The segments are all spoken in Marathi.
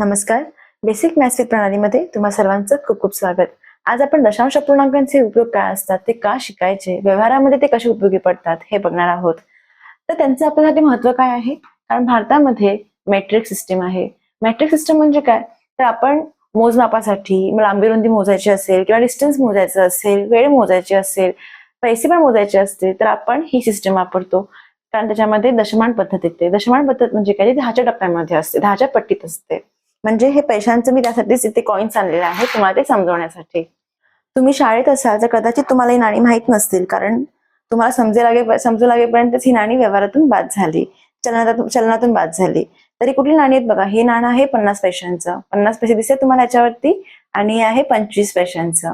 नमस्कार. बेसिक मॅथ्स प्रणालीमध्ये तुम्हा सर्वांचं खूप खूप स्वागत. आज आपण दशांश पूर्णांकांचे उपयोग काय असतात ते का शिकायचे व्यवहारामध्ये ते कसे उपयोगी पडतात हे बघणार आहोत. तर त्यांचं आपल्यासाठी महत्त्व काय आहे? कारण भारतामध्ये मेट्रिक सिस्टीम आहे. मेट्रिक सिस्टम म्हणजे काय? तर आपण मोजमापासाठी मग लांबी रुंदी मोजायची असेल किंवा डिस्टन्स मोजायचं असेल वेळ मोजायची असेल पैसे पण मोजायचे असतील तर आपण ही सिस्टम वापरतो. कारण त्याच्यामध्ये दशमान पद्धत येते. दशमान पद्धत म्हणजे काय? दहाच्या टप्प्यामध्ये असते दहाच्या पट्टीत असते. म्हणजे हे पैशांचं मी त्यासाठीच इथे कॉइन्स आणलेले आहे तुम्हाला ते समजवण्यासाठी. तुम्ही शाळेत असाल तर कदाचित तुम्हाला ही नाणी माहीत नसतील कारण तुम्हाला समजे लागे समजू लागेपर्यंतच ही नाणी व्यवहारातून बाद झाली. चलनातून चलनातून बाद झाली. तरी कुठली नाणी आहेत बघा हे नाणं आहे पन्नास पैशांचं. पन्नास पैसे दिसते तुम्हाला याच्यावरती आणि हे आहे पंचवीस पैशांचं.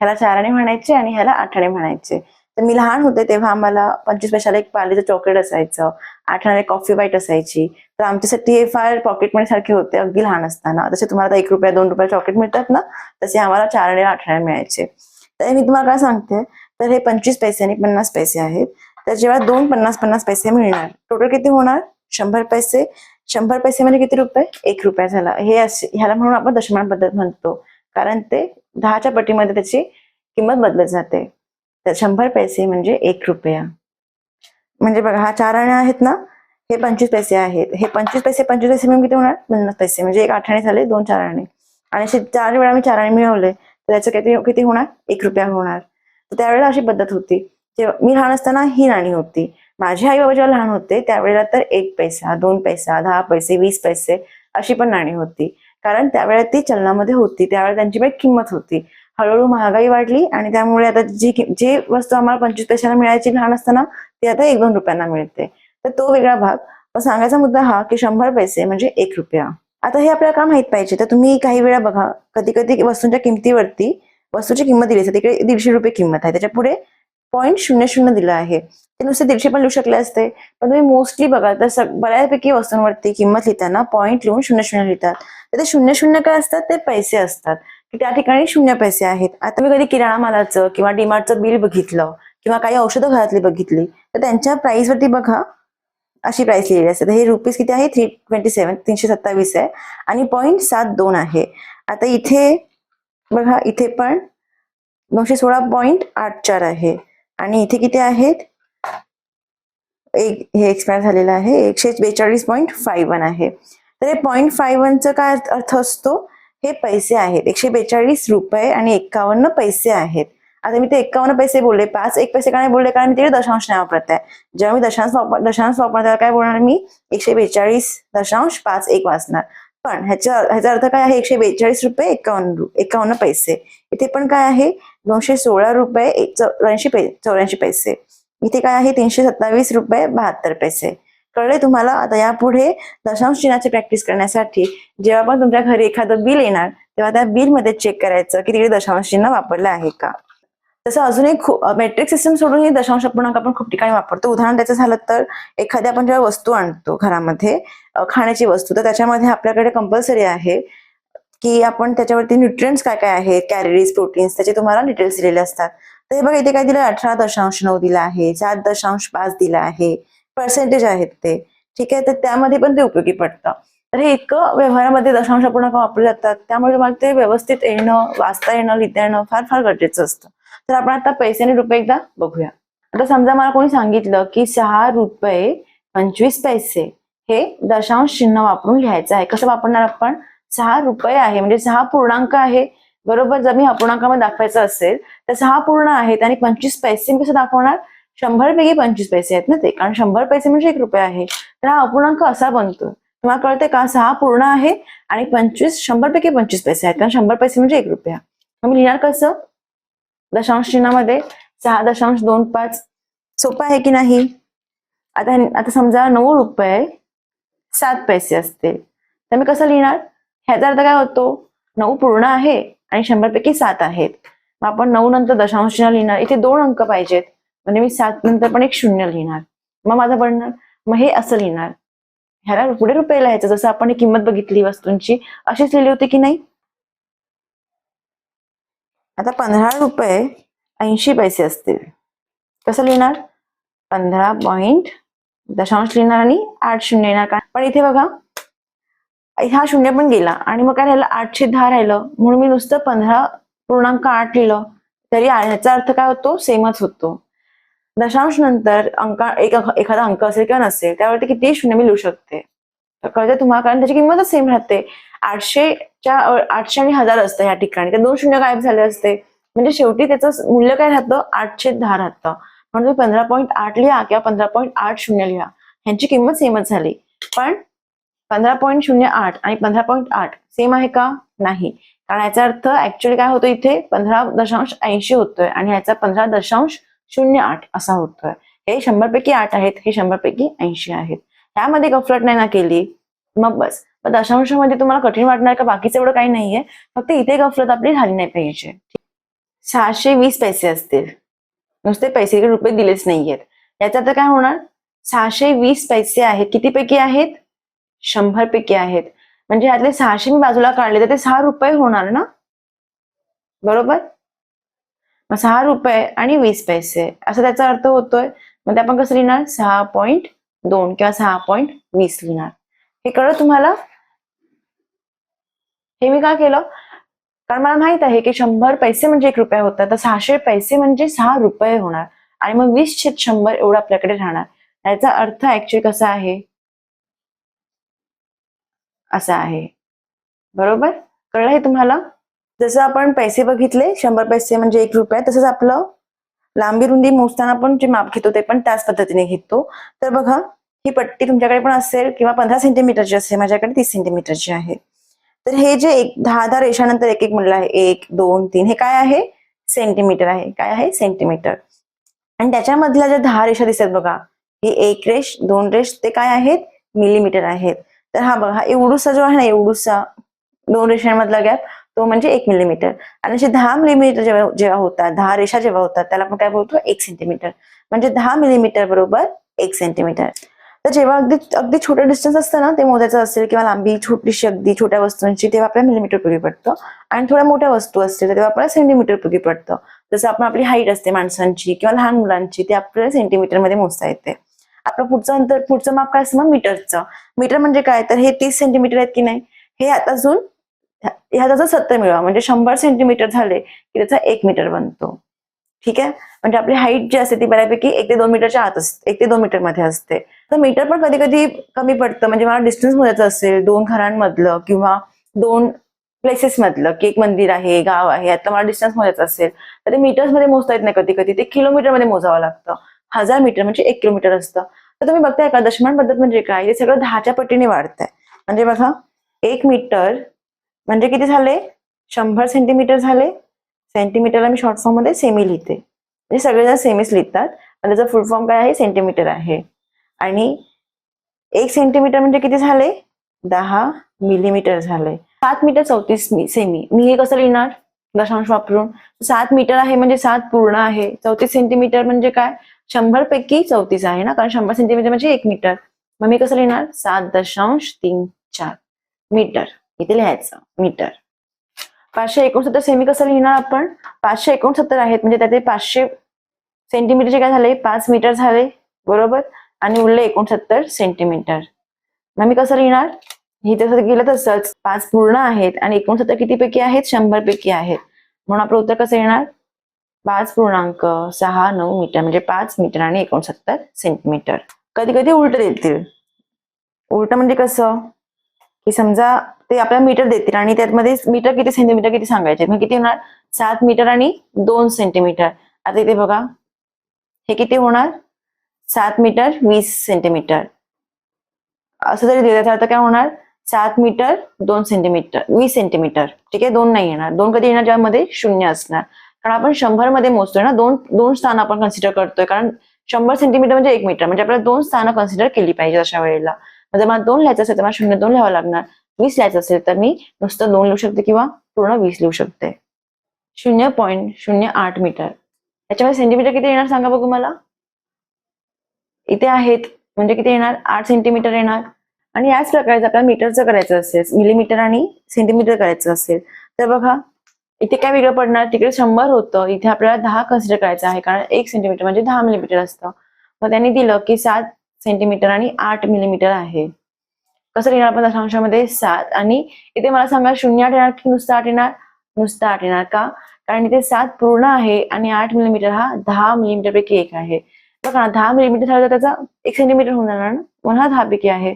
ह्याला चाराने म्हणायचे आणि ह्याला आठाने म्हणायचे. तर मी लहान होते तेव्हा आम्हाला पंचवीस पैशाला एक पार्लेचं चॉकलेट असायचं आठाने कॉफी वाईट असायची. तर आमच्यासाठी हे फार पॉकेट मनी सारखे होते अगदी लहान असताना. जसे तुम्हाला एक रुपया दोन रुपया चॉकलेट मिळतात ना तसे आम्हाला चार आणि आठ मिळायचे. तर मी तुम्हाला काय सांगते तर हे पंचवीस पैसे आणि पन्नास पैसे आहेत. तर जेव्हा दोन पन्नास पन्नास पैसे मिळणार टोटल किती होणार? शंभर पैसे. शंभर पैसे म्हणजे किती रुपये? एक रुपया झाला. हे ह्याला म्हणून आपण दशमान पद्धत म्हणतो. कारण ते दहाच्या पटीमध्ये त्याची किंमत बदलत जाते. तर शंभर पैसे म्हणजे एक रुपया. म्हणजे बघा हा चार आणे आहेत ना हे पंचवीस पैसे आहेत. हे पंचवीस पैसे पंचवीस पैसे मिळून किती होणार? पन्नास पैसे. म्हणजे एक आठाणे झाले दोन चार आणे आणि असे चार वेळा मी चार आणे मिळवले तर त्याचं किती किती होणार? एक रुपया होणार. तर त्यावेळेला अशी पद्धत होती. जेव्हा मी लहान असताना ही नाणी होती. माझे आई बाबा जेव्हा लहान होते त्यावेळेला तर एक पैसा दोन पैसा दहा पैसे वीस पैसे अशी पण नाणी होती. कारण त्यावेळेला ती चलनामध्ये होती. त्यावेळेला त्यांची पण किंमत होती. हळूहळू महागाई वाढली आणि त्यामुळे आता जी जी वस्तू आम्हाला पंचवीस पैशाला मिळायची लहान असताना ती आता एक दोन रुपयांना मिळते. तर तो वेगळा भाग. पण सांगायचा मुद्दा हा की शंभर पैसे म्हणजे एक रुपया. आता हे आपल्याला का माहीत पाहिजे? तर तुम्ही काही वेळा बघा कधी कधी वस्तूंच्या किमतीवरती वस्तूची किंमत दिली असते. तिकडे दीडशे रुपये किंमत आहे. त्याच्या पुढे पॉईंट शून्य शून्य दिलं आहे. ते नुसते दीडशे पण लिहू शकले असते. पण तुम्ही मोस्टली बघा तर बऱ्यापैकी वस्तूंवरती किंमत लिहिताना पॉईंट लिहून शून्य शून्य लिहितात. तर ते शून्य शून्य काय असतात? ते पैसे असतात. की त्या ठिकाणी शून्य पैसे आहेत. आता मी कधी किराणा मालाचं किंवा डीमार्टचं बिल बघितलं किंवा काही औषधं घरातली बघितली तर त्यांच्या प्राइसवरती बघा. अशी प्राइस लिहिलेली असते. तर हे रुपीज किती आहे? थ्री ट्वेंटी सेवन तीनशे सत्तावीस आहे. आणि पॉईंट सात दोन आहे. आता इथे बघा इथे पण दोनशे सोळा पॉईंट आठ चार आहे. आणि इथे किती आहेत? एक हे एक्सपायर झालेलं आहे. एकशे बेचाळीस पॉईंट फाईव्ह वन आहे. तर हे पॉईंट फाईव्ह वनचा काय अर्थ असतो? हे पैसे आहेत. एकशे बेचाळीस रुपये आणि एक्कावन्न पैसे आहेत. आता मी ते एक्कावन्न पैसे बोलले पाच एक पैसे का नाही बोलले? कारण मी तिकडे दशांश नाही वापरत आहे. जेव्हा मी दशांश वापर दशांश वापरणार काय बोलणार मी? एकशे बेचाळीस दशांश पाच एक वाचणार. पण ह्याच्या ह्याचा अर्थ काय आहे? एकशे बेचाळीस रुपये एकावन्न एकावन्न पैसे. इथे पण काय आहे? दोनशे सोळा रुपये एक चौऱ्याऐंशी पै चौऱ्याऐंशी पैसे. इथे काय आहे? तीनशे सत्तावीस रुपये बहात्तर पैसे. कळले तुम्हाला? आता यापुढे दशांश चिन्हाची प्रॅक्टिस करण्यासाठी जेव्हा पण तुमच्या घरी एखादं बिल येणार तेव्हा त्या बिलमध्ये चेक करायचं की तिकडे दशांश चिन्ह वापरलं आहे का? तसं अजून एक मेट्रिक सिस्टम सोडून ही दशांश पूर्णांक आपण खूप ठिकाणी वापरतो. उदाहरण त्याचं झालं तर एखाद्या आपण जेव्हा वस्तू आणतो घरामध्ये खाण्याची वस्तू तर त्याच्यामध्ये आपल्याकडे कंपल्सरी आहे की आपण त्याच्यावरती न्यूट्रिएंट्स काय काय आहेत कॅलरीज प्रोटीन्स त्याचे तुम्हाला डिटेल्स दिलेले असतात. तर हे बघा इथे काय दिलं? अठरा दशांश नऊ दिला आहे सात दशांश पाच दिला आहे पर्सेंटेज आहेत ते. ठीक आहे? तर त्यामध्ये पण ते उपयोगी पडतं. तर हे इतकं व्यवहारामध्ये दशांश पूर्णांक वापरले जातात त्यामुळे तुम्हाला ते व्यवस्थित येणं वाचता येणं लिहिता येणं फार फार गरजेचं असतं. तर आपण आता पैसे आणि रुपये एकदा बघूया. आता समजा मला कोणी सांगितलं की सहा रुपये पंचवीस पैसे हे दशांश चिन्ह वापरून लिहायचं आहे. कसं वापरणार आपण? सहा रुपये आहे म्हणजे सहा पूर्णांक आहे. बरोबर जर मी अपूर्णांकामध्ये दाखवायचं असेल तर सहा पूर्ण आहेत आणि पंचवीस पैसे मी कसं दाखवणार? शंभर पैकी पंचवीस पैसे आहेत ना ते. कारण शंभर पैसे म्हणजे एक रुपये आहे. तर हा अपूर्णांक असा बनतो. तुम्हाला कळते का? सहा पूर्ण आहे आणि पंचवीस शंभर पैकी पंचवीस पैसे आहेत. कारण शंभर पैसे म्हणजे एक रुपया. मग मी लिहिणार कसं? दशांश चिन्हामध्ये सहा दशांश दोन पाच सोपं आहे की नाही? आता आता समजा नऊ रुपये सात पैसे असतील. तर मी कसं लिहिणार? ह्याचा अर्थ काय होतो? नऊ पूर्ण आहे आणि शंभर पैकी सात आहेत. मग आपण नऊ नंतर दशांश चिन्ह लिहिणार. इथे दोन अंक पाहिजेत. म्हणजे मी सात नंतर पण एक शून्य लिहिणार. मग माझं बनणार? मग हे असं लिहिणार. ह्याला पुढे रुपये लिहायचं. जसं आपण किंमत बघितली वस्तूंची. अशीच लिहिली होती की नाही? आता पंधरा रुपये ऐंशी पैसे असतील. कसं लिहिणार? पंधरा पॉईंट दशांश लिहिणार आणि आठ शून्य येणार का? पण इथे बघा हा शून्य पण गेला आणि मग काय राहिलं? आठशे दहा राहिलं. म्हणून मी नुसतं पंधरा पूर्णांक आठ लिहिलं. तरी याचा ह्याचा अर्थ काय होतो? सेमच होतो. दशांश नंतर अंक एक एखादा अंक असेल किंवा नसेल त्यावरती किती शून्य मी लिहू शकते. तर कळते तुम्हाला? कारण त्याची किंमतच सेम राहते. आठशेच्या आठशे आणि हजार असतं ह्या ठिकाणी. ते दोन शून्य गायब झाले असते. म्हणजे शेवटी त्याचं मूल्य काय राहतं? आठशे दहा राहतं. म्हणून तुम्ही पंधरा पॉईंट आठ लिहा किंवा पंधरा पॉईंट आठ शून्य लिहा. ह्यांची किंमत सेमच झाली. पण पंधरा पॉईंट शून्य आठ आणि पंधरा पॉईंट आठ सेम आहे का? नाही. कारण याचा अर्थ ऍक्च्युअली काय होतो इथे? पंधरा दशांश ऐंशी होतोय आणि ह्याचा पंधरा दशांश शून्य आठ असा होतोय. हे शंभर पैकी आठ आहेत हे शंभर पैकी ऐंशी आहेत. त्यामध्ये गफलट नाही ना केली? मग बस. पण दशांशामध्ये तुम्हाला कठीण वाटणार का? बाकीचं एवढं काही नाहीये. फक्त इथे गफलत आपली झाली नाही पाहिजे. सहाशे वीस पैसे असतील. नुसते पैसे रुपये दिलेच नाहीयेत. याचा तर काय होणार? सहाशे वीस पैसे आहेत. किती पैकी आहेत? शंभर पैकी आहेत. म्हणजे यातले सहाशे मी बाजूला काढले तर ते सहा रुपये होणार ना? बरोबर? मग सहा रुपये आणि वीस पैसे. असं त्याचा अर्थ होतोय. मग ते आपण कसं लिहिणार? सहा पॉईंट दोन किंवा सहा पॉईंट वीस लिहिणार. हे कळलं तुम्हाला? हे मी का केलं? कारण मला माहीत आहे की शंभर पैसे म्हणजे एक रुपया होता तर सहाशे पैसे म्हणजे सहा रुपये होणार. आणि मग वीस छेद शंभर एवढं आपल्याकडे राहणार. याचा अर्थ ऍक्च्युअली कसा आहे? असा आहे. बरोबर? कळलं हे तुम्हाला? जसं आपण पैसे बघितले शंभर पैसे म्हणजे एक रुपया तसंच आपलं लांबी रुंदी मोजताना पण जे माप घेतो ते पण त्याच पद्धतीने घेतो. तर बघा ही पट्टी तुमच्याकडे पण असेल किंवा पंधरा सेंटीमीटरची असेल माझ्याकडे तीस सेंटीमीटरची आहे. तर हे जे एक दहा दहा रेषानंतर एक एक म्हणलं आहे. एक दोन तीन हे काय आहे? सेंटीमीटर आहे. काय आहे? सेंटीमीटर आणि त्याच्यामधल्या ज्या दहा रेषा दिसतात बघा हे एक रेष दोन रेष ते काय आहेत? मिलीमीटर आहेत. तर हा बघा हा एवढूसा जो आहे ना एवढूसा दोन रेषांमधला गॅप तो म्हणजे एक मिलीमीटर आणि असे दहा मिलीमीटर जेव्हा जेव्हा होतात दहा रेषा जेव्हा होतात त्याला आपण काय बोलतो? एक सेंटीमीटर म्हणजे दहा मिलीमीटर बरोबर एक सेंटीमीटर तर जेव्हा अगदी अगदी छोटं डिस्टन्स असतं ना ते मोजायचं असेल किंवा लांबी छोटीशी अगदी छोट्या वस्तूंची तेव्हा आपल्याला मिलीमीटर उपयोगी पडतं. आणि थोड्या मोठ्या वस्तू असतील तर तेव्हा आपल्याला सेंटीमीटर उपयोगी पडतं. जसं आपण आपली हाईट असते माणसांची किंवा लहान मुलांची ते आपल्याला सेंटीमीटरमध्ये मोजता येते. आपलं पुढचं अंतर पुढचं माप काय असतं मग? मीटरचं. मीटर म्हणजे काय? तर हे तीस सेंटीमीटर आहेत की नाही? हे आता अजून ह्या जर सत्तर मिळवा. म्हणजे शंभर सेंटीमीटर झाले की त्याचा एक मीटर बनतो. ठीक आहे? म्हणजे आपली हाईट जी असते ती बऱ्यापैकी एक ते दोन मीटरच्या आत असते एक ते दोन मीटरमध्ये असते. तर मीटर पण कधी कधी कमी पडतं. म्हणजे मला डिस्टन्स मोजायचं असेल दोन घरांमधलं किंवा दोन प्लेसेस मधलं की एक मंदिर आहे गाव आहे आता मला डिस्टन्स मोजायचं असेल. तर ते मीटर्समध्ये मोजता येत नाही कधी कधी ते किलोमीटरमध्ये मोजावं लागतं. हजार मीटर म्हणजे एक किलोमीटर असतं. तर तुम्ही बघताय का दशमान पद्धत म्हणजे काय? हे सगळं दहाच्या पटीने वाढतंय. म्हणजे बघा एक मीटर म्हणजे किती झाले? शंभर सेंटीमीटर झाले. सेंटीमीटरला मी शॉर्ट फॉर्ममध्ये सेमी लिहिते. म्हणजे सगळेजण सेमीच लिहितात. आणि त्याचा फुल फॉर्म काय आहे? सेंटीमीटर आहे. आणि एक सेंटीमीटर म्हणजे किती झाले? दहा मिलीमीटर झाले. सात मीटर चौतीस मी सेमी मी हे कसं लिहिणार? दशांश वापरून. सात मीटर आहे म्हणजे सात पूर्ण आहे. चौतीस सेंटीमीटर म्हणजे काय? शंभर पैकी चौतीस आहे ना? कारण शंभर सेंटीमीटर म्हणजे एक मीटर मग मी कसं लिहिणार? सात दशांश तीन चार. मीटर इथे लिहायचं. मीटर पाचशे एकोणसत्तर सेमी कसं लिहिणार आपण? पाचशे एकोणसत्तर आहेत म्हणजे त्याचे पाचशे सेंटीमीटरचे काय झाले? पाच मीटर झाले बरोबर? आणि उरले एकोणसत्तर सेंटीमीटर मग मी कसं लिहिणार? हे तसं गेलं तसंच. पाच पूर्ण आहेत आणि एकोणसत्तर किती पैकी आहेत? शंभर पैकी आहेत. म्हणून आपलं उत्तर कसं येणार? पाच पूर्णांक सहा नऊ मीटर म्हणजे पाच मीटर आणि एकोणसत्तर सेंटीमीटर कधी कधी उलट देतील. उलट म्हणजे कसं? की समजा ते आपल्याला मीटर देतील आणि त्यामध्ये मीटर किती सेंटीमीटर किती सांगायचे मग किती होणार? सात मीटर आणि दोन सेंटीमीटर आता इथे बघा. हे किती होणार? सात मीटर वीस सेंटीमीटर असं जरी दिलं तर काय होणार? सात मीटर दोन सेंटीमीटर वीस सेंटीमीटर ठीक आहे? दोन नाही येणार. दोन कधी येणार? ज्यामध्ये शून्य असणार. कारण आपण शंभरमध्ये मोजतोय ना दोन दोन स्थान आपण कन्सिडर करतोय. कारण शंभर सेंटीमीटर म्हणजे एक मीटर. म्हणजे आपल्याला दोन स्थानं कन्सिडर केली पाहिजे अशा वेळेला. म्हणजे मला दोन लिहायचं असेल तर मला शून्य दोन लिहावं लागणार. वीस लिहायचं असेल तर मी नुसतं दोन लिहू शकते किंवा पूर्ण वीस लिहू शकते. शून्य पॉईंट शून्य आठ मीटर याच्यामध्ये सेंटीमीटर किती येणार सांगा बघू मला? इथे आहेत म्हणजे किती येणार? आठ सेंटीमीटर येणार. आणि याच प्रकारे आपल्याला मीटरचं करायचं असेल मिलीमीटर आणि सेंटीमीटर करायचं असेल तर बघा इथे काय वेगळं पडणार? तिकडे शंभर होतं इथे आपल्याला दहा कन्सिडर करायचं आहे कारण एक सेंटीमीटर म्हणजे दहा मिलीमीटर असतं. मग त्यांनी दिलं की सात सेंटीमीटर आणि आठ मिलीमीटर आहे. कसं लिहिणार आपण दशांशामध्ये सात. आणि इथे मला सांगा शून्य आठ येणार की नुसतं आठ येणार? नुसतं आठ येणार का? कारण इथे सात पूर्ण आहे आणि आठ मिलीमीटर हा दहा मिलीमीटर पैकी एक आहे. बघा ना दहा मिलीमीटर झालं तर त्याचा एक सेंटीमीटर होऊन जाणार ना? म्हणून हा दहा पैकी आहे.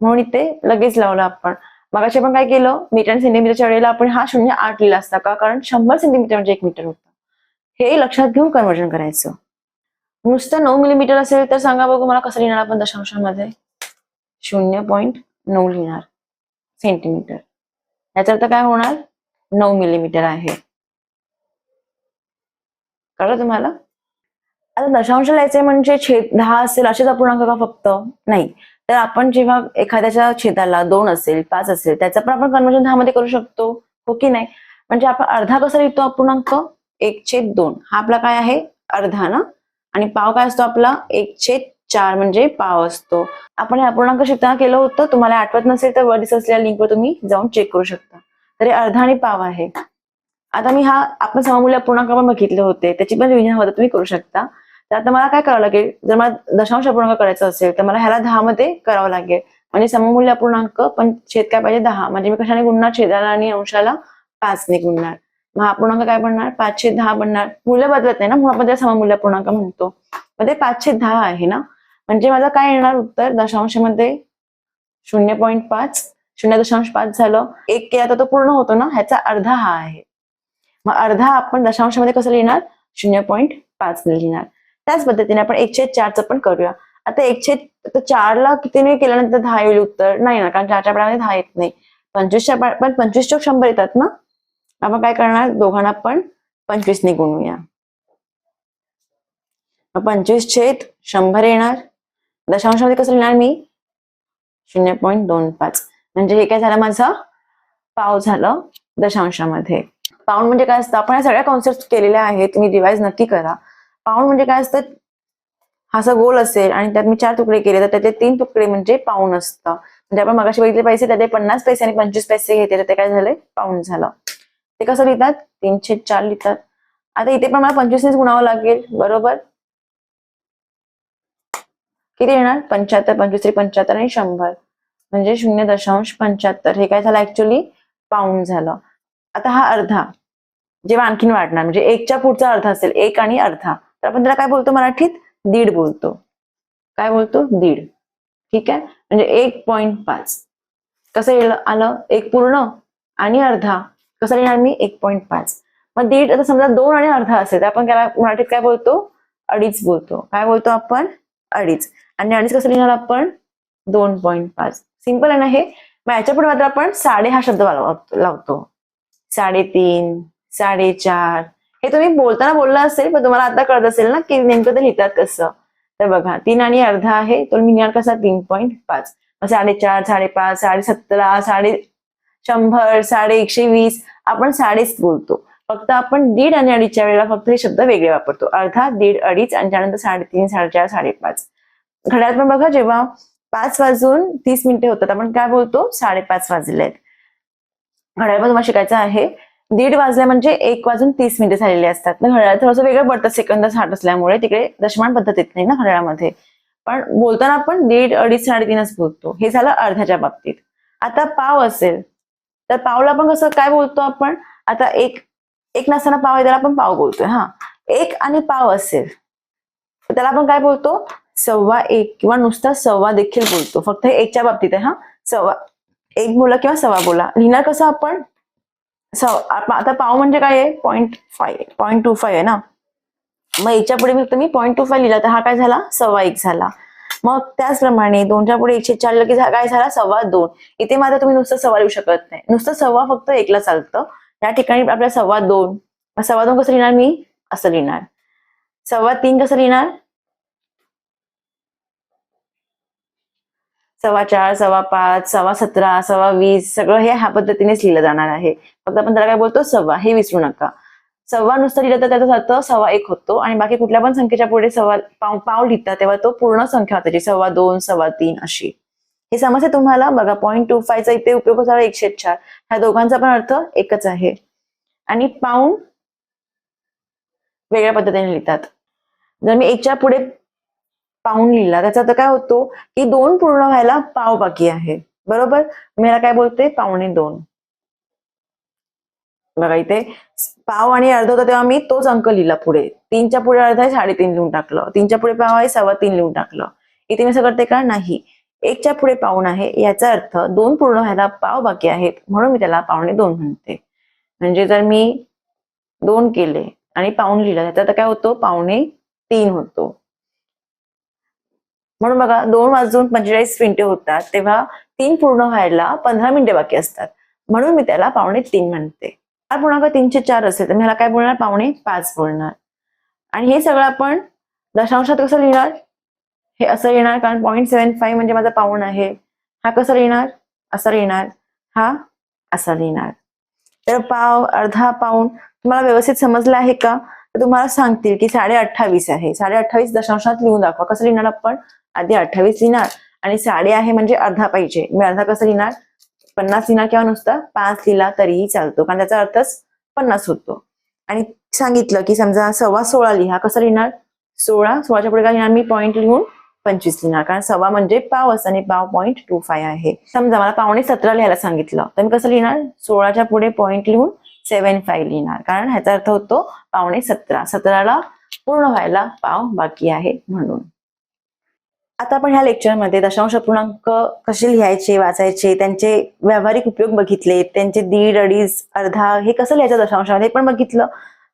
म्हणून इथे लगेच लावलं आपण. मगाशी आपण काय केलं? मीटर आणि सेंटीमीटरच्या वेळेला आपण हा शून्य आठ लिहिला असता का? कारण शंभर सेंटीमीटर म्हणजे एक मीटर होतं. हे लक्षात घेऊन कन्वर्जन करायचं. नुसतं नऊ मिलीमीटर असेल तर सांगा बघू मला कसं लिहिणार आपण दशांशामध्ये? शून्य पॉईंट नऊ लिहिणार. सेंटीमीटर. याचा अर्थ काय होणार? नऊ मिलीमीटर आहे. कळलं तुम्हाला? आता दशांश लिहायचे म्हणजे छेद दहा असेल असेच अपूर्णांक का फक्त? नाही. तर आपण जेव्हा एखाद्याच्या छेदाला दोन असेल पाच असेल त्याचं पण आपण कन्वर्जन दहा मध्ये करू शकतो. हो की नाही? म्हणजे आपण अर्धा कसा लिहितो अपूर्णांक एक छेद दोन. हा आपला काय आहे? अर्धा ना? आणि पाव काय असतो आपला? एक छेद चार म्हणजे पाव असतो. आपण हे अपूर्णांक शिकताना केलं होतं तुम्हाला आठवत नसेल तर वर असलेल्या लिंकवर तुम्ही जाऊन चेक करू शकता. तर हे अर्धा आणि पाव आहे. आता मी हा आपण सममूल्य अपूर्णांक पण बघितले होते त्याची पण रिव्हिजन हवं तुम्ही करू शकता. तर आता मला काय करावं लागेल? जर मला दशांश अपूर्णांक करायचा असेल तर मला ह्याला दहा मध्ये करावं लागेल. म्हणजे सममूल्य अपूर्णांक पण छेद काय पाहिजे? दहा. म्हणजे मी कशाने गुणणार? छेदाला आणि अंशाला पाचने गुणणार. मग हा अपूर्णांक काय बनणार? पाचशे दहा बनणार. मूल्य बदलत नाही ना म्हणून आपण त्याला सममूल्य अपूर्णांक म्हणतो. मग ते पाचशे दहा आहे ना? म्हणजे माझं काय येणार उत्तर? दशांशमध्ये शून्य पॉईंट पाच. शून्य दशांश पाच झालं. एक केला तर तो पूर्ण होतो ना? ह्याचा अर्धा हा आहे. मग अर्धा आपण दशांशमध्ये कसं लिहिणार? शून्य पॉईंट पाच लिहिणार. त्याच पद्धतीने आपण एकशे चारचं पण करूया. आता एकशे चारला कितीने केल्यानंतर दहा येईल उत्तर? नाही ना कारण चारच्या पाण्यामध्ये दहा येत नाही. पंचवीसच्या पा- पण पंचवीस चौक शंभर येतात ना? आपण काय करणार? दोघांना पण पंचवीसने गुणूया. मग पंचवीस छेद शंभर येणार. दशांशामध्ये कसं लिहिणार मी? शून्य पॉईंट दोन पाच. म्हणजे हे काय झालं माझं? पाव झालं दशांशामध्ये पाऊंड म्हणजे काय असतं? आपण या सगळ्या कॉन्सेप्ट केलेल्या आहेत तुम्ही रिवाइज नक्की करा. पाऊंड म्हणजे काय असतं? हा असा गोल असेल आणि त्यात मी चार तुकडे केले तर त्याचे तीन तुकडे म्हणजे पाऊंड असतं. म्हणजे आपण मगाशी बघितले पैसे त्याचे पन्नास पैसे आणि पंचवीस पैसे घेतले तर ते काय झाले? पाऊंड झालं. ते कसं लिहितात? तीनशे चार लिहितात. आता इथे पण मला पंचवीसनेच गुणावं लागेल. बरोबर? किती येणार? पंच्याहत्तर पंचवीस पंच्याहत्तर आणि शंभर. म्हणजे शून्य दशांश पंच्याहत्तर. हे काय झालं ऍक्च्युली पाऊंड झालं. आता हा अर्धा जेव्हा आणखीन वाढणार म्हणजे एकच्या पुढचा अर्धा असेल एक आणि अर्धा. तर आपण त्याला काय बोलतो मराठीत? दीड बोलतो. काय बोलतो? दीड. ठीक आहे? म्हणजे एक पॉईंट पाच. कसं येईल आलं? एक पूर्ण आणि अर्धा. कसं येणार मी? एक पॉईंट पाच. मग दीड आता समजा दोन आणि अर्धा असेल तर आपण त्याला मराठीत काय बोलतो? अडीच बोलतो. काय बोलतो आपण? अडीच. आणि अडीच कसं लिहिणार आपण? दोन पॉईंट पाच. सिंपल आहे ना हे? मग याच्यापुढे मात्र आपण साडे हा शब्द लावतो. साडेतीन साडेचार. हे तुम्ही बोलताना बोलला असेल पण तुम्हाला आता कळत असेल ना की नेमकं ते लिहितात कसं. तर बघा तीन आणि अर्धा आहे तो लिहिणार कसा? तीन पॉईंट पाच. साडेचार साडेपाच साडे सतरा साडे शंभर साडे एकशे वीस आपण साडेच बोलतो. फक्त आपण दीड आणि अडीचच्या वेळेला फक्त हे शब्द वेगळे वापरतो. अर्धा दीड अडीच आणि त्यानंतर साडेतीन साडेचार साडेपाच. घड्याळ पण बघा जेव्हा पाच वाजून तीस मिनिटे होतात आपण काय बोलतो? साडेपाच वाजले आहेत. घड्याळ पण तुम्हाला शिकायचं आहे दीड वाजले म्हणजे एक वाजून तीस मिनिटे झालेले असतात. ना घड्याळ थोडंसं वेगळं पडतं सेकंद साठ असल्यामुळे. तिकडे दशमान पद्धत येत नाही ना घड्याळामध्ये. पण बोलताना आपण दीड अडीच साडेतीनच बोलतो. हे झालं अर्ध्याच्या बाबतीत. आता पाव असेल तर पावला आपण कसं काय बोलतो आपण? आता एक एक नसताना पाव आहे त्याला आपण पाव बोलतोय हा. एक आणि पाव असेल त्याला आपण काय बोलतो? सव्वा एक किंवा नुसता सव्वा देखील बोलतो. फक्त हे एकच्या बाबतीत आहे हा. सव्वा एक बोला किंवा सव्वा बोला. लिहिणार कसं आपण? सव आता पाव म्हणजे काय आहे? Point five point two five आहे ना? मग याच्यापुढे फक्त मी पॉईंट टू फाय लिहिला तर हा काय झाला? सव्वा एक झाला. मग त्याचप्रमाणे दोनच्या पुढे एकशे चार की काय झाला? सव्वा दोन. इथे मात्र तुम्ही नुसतं सव्वा लिहू शकत नाही. नुसतं सव्वा फक्त एकला चालतं. या ठिकाणी आपल्या सव्वा दोन. सव्वा दोन कसं लिहिणार मी? असं लिहिणार. सव्वा तीन कसं लिहिणार? सव्वा चार सव्वा पाच सव्वा सतरा सव्वा वीस सगळं हे ह्या पद्धतीनेच लिहिलं जाणार आहे. फक्त आपण त्याला काय बोलतो? सव्वा. हे विसरू नका. सव्वा नुसतं लिहिलं तर त्याचा अर्थ सव्वा एक होतो आणि बाकी कुठल्या पण संख्येच्या पुढे सव्वा पाव पाव लिहितात तेव्हा तो पूर्ण संख्या होता सव्वा दोन सव्वा तीन अशी. ही समस्या तुम्हाला? बघा पॉईंट टू फायचा इथे उपयोग झाला एकशे चार. ह्या दोघांचा पण अर्थ एकच आहे. आणि पाऊंड वेगळ्या पद्धतीने लिहितात. जर मी एकच्या पुढे पाऊंड लिहिला. त्याचा अर्थ काय होतो की दोन पूर्ण व्हायला पाव बाकी आहे. बरोबर? मी याला काय बोलते? पावणे दोन. बघा इथे पाव आणि अर्ध होता तेव्हा मी तोच अंक लिहिला पुढे. तीनच्या पुढे अर्ध आहे साडेतीन लिहून टाकलं. तीनच्या पुढे पाव आहे सव्वा तीन लिहून टाकलं. इथे मी असं करते का? नाही. एकच्या पुढे पाऊण आहे याचा अर्थ दोन पूर्ण व्हायला पाव बाकी आहेत म्हणून मी त्याला पावणे दोन म्हणते. म्हणजे जर मी दोन केले आणि पाऊण लिहिलं त्याचा तर काय होतो? पावणे तीन होतो. म्हणून बघा दोन वाजून पंचेचाळीस मिनिटे होतात तेव्हा तीन पूर्ण व्हायला पंधरा मिनिटे बाकी असतात. म्हणून मी त्याला पावणे तीन म्हणते. चार पूर्णांक तीनशे चार असेल तर मी ह्याला काय बोलणार? पावणे पाच बोलणार. आणि हे सगळं आपण दशांशात कसं लिहिणार? हे असं लिहिणार कारण पॉईंट सेव्हन फाईव्ह म्हणजे माझा पाऊण आहे. हा कसा लिहिणार? असा लिहिणार. हा असा लिहिणार. तर पाव अर्धा पाऊण तुम्हाला व्यवस्थित समजलं आहे का? तर तुम्हाला सांगतील की साडे अठ्ठावीस आहे. साडे अठ्ठावीस दशांशात लिहून दाखवा. कसं लिहिणार आपण? आधी अठ्ठावीस लिहिणार आणि साडे आहे म्हणजे अर्धा पाहिजे. मी अर्धा कसं लिहिणार? पन्नास लिहिणार किंवा नुसता? पाच लिहिला तरीही चालतो. कारण त्याचा अर्थच पन्नास होतो. आणि सांगितलं की समजा सव्वा सोळा लिहा. कसं लिहिणार? सोळा. सोळाच्या पुढे काय लिहिणार? मी पॉईंट लिहून पंचवीस लिहिणार. कारण सव्वा म्हणजे पाव असं आणि पाव पॉईंट टू फाय आहे. समजा मला पावणे सतरा लिहायला सांगितलं. तर मी कसं लिहिणार? सोळाच्या पुढे पॉईंट लिहून सेव्हन फाय लिहिणार. कारण ह्याचा अर्थ होतो पावणे सतरा. सतराला पूर्ण व्हायला पाव बाकी आहे म्हणून. आता आपण ह्या लेक्चरमध्ये दशांश पूर्णांक कसे लिहायचे वाचायचे त्यांचे व्यावहारिक उपयोग बघितले त्यांचे दीड अडीच अर्धा हे कसं लिहायचं दशांशामध्ये पण बघितलं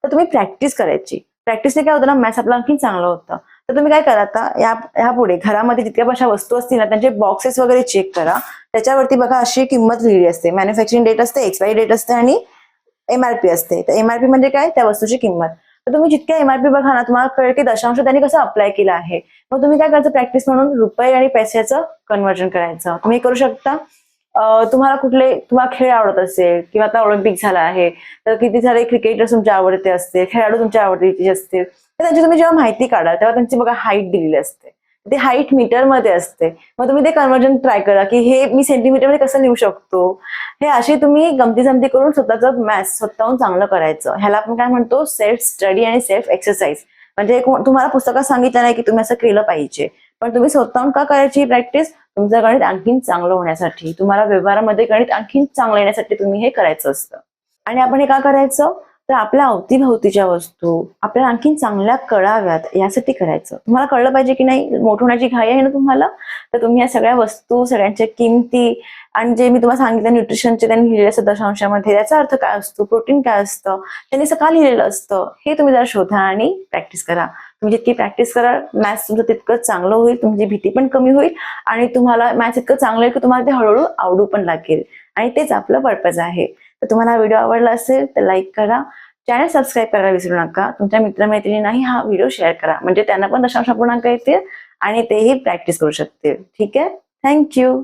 तर तुम्ही प्रॅक्टिस करायची. प्रॅक्टिसने काय होतं ना मॅथ्स आपलं आणखी चांगलं होतं. तर तुम्ही काय करा आता या ह्यापुढे घरामध्ये जितक्या पण अशा वस्तू असतील ना त्यांचे बॉक्सेस वगैरे चेक करा. त्याच्यावरती बघा अशी किंमत लिहिली असते. मॅन्युफॅक्चरिंग डेट असते एक्सपायरी डेट असते आणि एमआरपी असते. तर एमआरपी म्हणजे काय? त्या वस्तूची किंमत. तर तुम्ही जितक्या एमआरपी बघा ना तुम्हाला कळेल की दशांश त्यांनी कसं अप्लाय केलं आहे. मग तुम्ही काय करायचं? प्रॅक्टिस म्हणून रुपये आणि पैशाचं कन्वर्जन करायचं. तुम्ही करू शकता. तुम्हाला कुठले तुम्हाला खेळ आवडत असेल किंवा आता ऑलिम्पिक झाला आहे तर किती सारे क्रिकेटर तुमच्या आवडते असतील खेळाडू तुमच्या आवडते असतील तर त्यांची तुम्ही जेव्हा माहिती काढा तेव्हा त्यांची बघा हाईट दिलेली असते. ते हाईट मीटरमध्ये असते. मग तुम्ही ते कन्वर्जन ट्राय करा की हे मी सेंटीमीटरमध्ये कसं लिहू शकतो? हे असे तुम्ही गमती जमती करून स्वतःचं मॅथ्स स्वतःहून चांगलं करायचं. ह्याला आपण काय म्हणतो? सेल्फ स्टडी आणि सेल्फ एक्सरसाइज म्हणजे तुम्हाला पुस्तकात सांगितलं नाही की तुम्ही असं केलं पाहिजे. पण तुम्ही स्वतःहून का करायची प्रॅक्टिस तुमचं गणित आणखीन चांगलं होण्यासाठी. तुम्हाला व्यवहारामध्ये गणित आणखीन चांगलं येण्यासाठी तुम्ही हे करायचं असतं. आणि आपण हे का करायचं? तर आपल्या अवतीभवतीच्या वस्तू आपल्याला आणखीन चांगल्या कळाव्यात यासाठी करायचं. तुम्हाला कळलं पाहिजे की नाही? मोठ होण्याची घाई आहे ना तुम्हाला? तर तुम्ही या सगळ्या वस्तू सगळ्यांच्या किमती आणि जे मी तुम्हाला सांगितलं न्यूट्रिशनचे त्यांनी लिहिलेलं असतं दशांशामध्ये त्याचा अर्थ काय असतो? प्रोटीन काय असतं? त्यांनी सकाळ लिहिलेलं असतं. हे तुम्ही जरा शोधा आणि प्रॅक्टिस करा. तुम्ही जितकी प्रॅक्टिस कराल मॅथ्स तुमचं तितकं चांगलं होईल तुमची भीती पण कमी होईल आणि तुम्हाला मॅथ्स इतकं चांगलं होईल की तुम्हाला ते हळूहळू आवडू पण लागेल. आणि तेच आपलं पर्पज आहे. तर तुम्हाला व्हिडिओ आवडला असेल तर लाईक करा. चॅनल सबस्क्राईब करायला विसरू नका. तुमच्या मित्रमैत्रिणींनाही हा व्हिडिओ शेअर करा. म्हणजे त्यांना पण दशांश पूर्णांक येतील आणि तेही प्रॅक्टिस करू शकतील. ठीक आहे? थँक्यू